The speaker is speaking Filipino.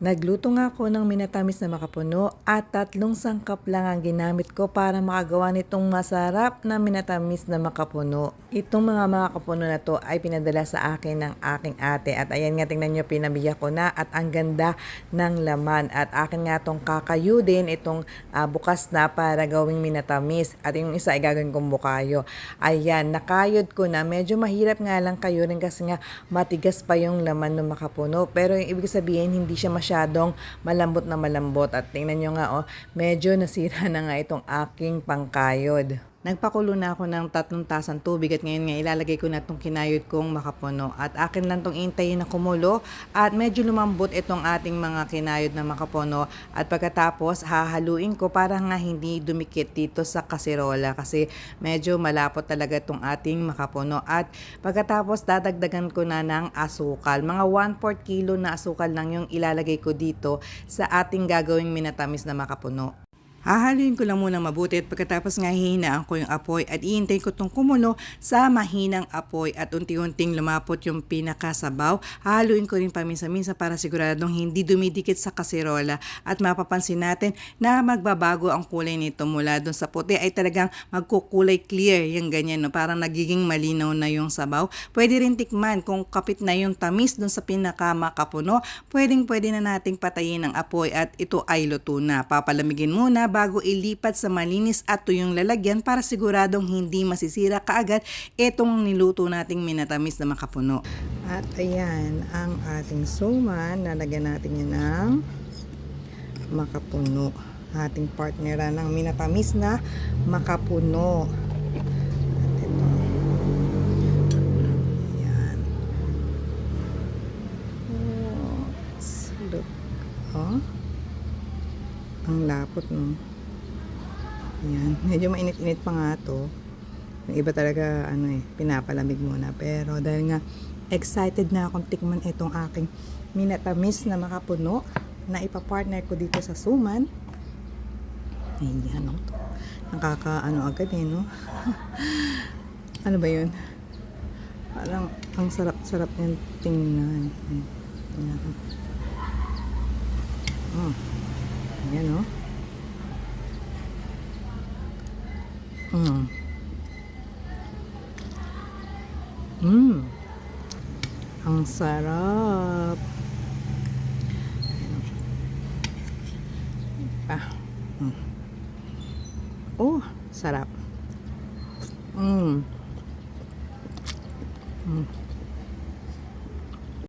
Nagluto nga ako ng minatamis na makapuno at tatlong sangkap lang ang ginamit ko para makagawa nitong masarap na minatamis na makapuno. Itong mga makapuno na to ay pinadala sa akin ng aking ate. At ayan nga tingnan nyo pinabiyak ko na at ang ganda ng laman. At akin nga tong kakayo din itong ah, bukas na para gawing minatamis. At yung isa ay gagawin kong bukayo. Ayan, nakayod ko na. Medyo mahirap nga lang kayo rin kasi nga matigas pa yung laman ng makapuno. Pero yung ibig sabihin hindi siya masyadong malambot na malambot at tingnan nyo nga oh, medyo nasira na nga itong aking pangkayod. Nagpakulo na ako ng tatlong tasang tubig at ngayon nga ilalagay ko na itong kinayod kong makapuno. At akin lang itong intayin na kumulo at medyo lumambot itong ating mga kinayod na makapuno. At pagkatapos hahaluin ko para nga hindi dumikit dito sa kaserola kasi medyo malapot talaga itong ating makapuno. At pagkatapos dadagdagan ko na ng asukal. Mga 1 4 kilo na asukal lang yung ilalagay ko dito sa ating gagawing minatamis na makapuno. Hahaluin ko lang muna mabuti at pagkatapos nga hihinaan ko yung apoy at iintay ko itong kumulo sa mahinang apoy at unti-unting lumapot yung pinakasabaw. Hahaluin ko rin paminsan-minsan para siguradong hindi dumidikit sa kaserola at mapapansin natin na magbabago ang kulay nito mula doon sa puti ay talagang magkukulay clear yung ganyan no parang nagiging malinaw na yung sabaw. Pwede rin tikman kung kapit na yung tamis doon sa pinakamakapuno. Pwedeng pwede na nating patayin ang apoy at ito ay luto na. Papalamigin muna bago ilipat sa malinis at tuyong lalagyan para siguradong hindi masisira kaagad itong niluto nating minatamis na makapuno. At ayan ang ating suman. Lalagyan natin yan ng makapuno. Ating partnera ng minatamis na makapuno. Ang lapot, no? Ayan. Medyo mainit-init pa nga to. Yung iba talaga, ano eh, pinapalamig muna. Pero dahil nga, excited na akong tikman itong aking minatamis na makapuno na ipapartner ko dito sa suman. Ayan, no? Nakaka, ano agad eh, no? ano ba yun? Parang, ang sarap-sarap niyang tingnan. Ayan. Mm. Ayan, no? Mm. Mm. Ang sarap. Pa. Mm. Oh, sarap. Mm. Mm.